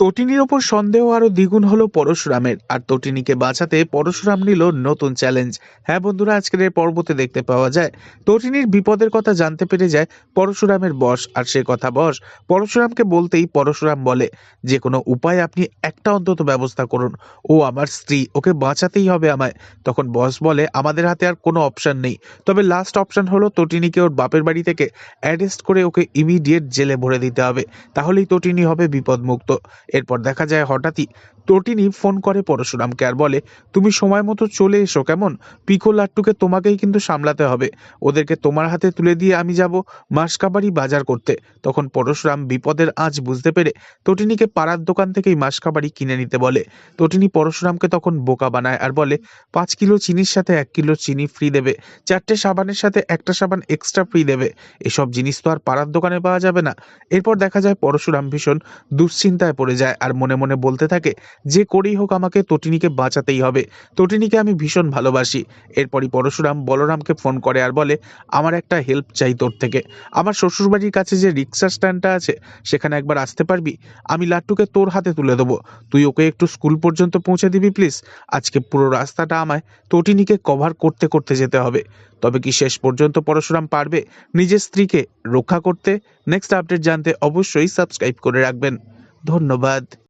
তটিনীর ওপর সন্দেহ আরও দ্বিগুণ হলো পরশুরামের, আর তটিনীকে বাঁচাতে পরশুরাম নিল নতুন চ্যালেঞ্জ। হ্যাঁ বন্ধুরা, আজকের এই পর্বতে দেখতে পাওয়া যায়, তটিনীর বিপদের কথা জানতে পেরে যায় পরশুরামের বস আর সে কথা বশ, পরশুরামকে বলতেই পরশুরাম বলে, যে কোনো উপায় আপনি একটা অন্তত ব্যবস্থা করুন। ও আমার স্ত্রী, ওকে বাঁচাতেই হবে আমায়। তখন বস বলে, আমাদের হাতে আর কোনো অপশান নেই। তবে লাস্ট অপশান হলো তটিনীকে ওর বাপের বাড়ি থেকে অ্যারেস্ট করে ওকে ইমিডিয়েট জেলে ভরে দিতে হবে। তাহলেই তটিনী হবে বিপদমুক্ত। এরপর দেখা যায় হঠাৎই তটিনী ফোন করে পরশুরামকে আর বলে, তুমি সময় মতো চলে এসো, কেমন? পিকো লাট্টুকে তোমাকেই কিন্তু সামলাতে হবে। ওদেরকে তোমার হাতে তুলে দিয়ে আমি যাব মাসকাবারি বাজার করতে। তখন পরশুরাম বিপদের আঁচ বুঝতে পেরে তটিনীকে পাড়ার দোকান থেকেই মাসকাবারি কিনে নিতে বলে। তটিনী পরশুরামকে তখন বোকা বানায় আর বলে, পাঁচ কিলো চিনির সাথে এক কিলো চিনি ফ্রি দেবে। চারটে সাবানের সাথে একটা সাবান এক্সট্রা ফ্রি দেবে। এসব জিনিস তো আর পাড়ার দোকানে পাওয়া যাবে না। এরপর দেখা যায় পরশুরাম ভীষণ দুশ্চিন্তায় পড়ে যায় আর মনে মনে বলতে থাকে যে করেই হোক আমাকে তটিনীকে বাঁচাতেই হবে। তটিনীকে আমি ভীষণ ভালোবাসি। এরপরই পরশুরাম বলরামকে ফোন করে আর বলে, আমার একটা হেল্প চাই তোর থেকে। আমার শ্বশুরবাড়ির কাছে যে রিক্সা স্ট্যান্ডটা আছে, সেখানে একবার আসতে পারবি? আমি লাট্টুকে তোর হাতে তুলে দেবো। তুই ওকে একটু স্কুল পর্যন্ত পৌঁছে দিবি প্লিজ। আজকে পুরো রাস্তাটা আমায় তটিনীকে কভার করতে করতে যেতে হবে। তবে কি শেষ পর্যন্ত পরশুরাম পারবে নিজের স্ত্রীকে রক্ষা করতে? নেক্সট আপডেট জানতে অবশ্যই সাবস্ক্রাইব করে রাখবেন। ধন্যবাদ।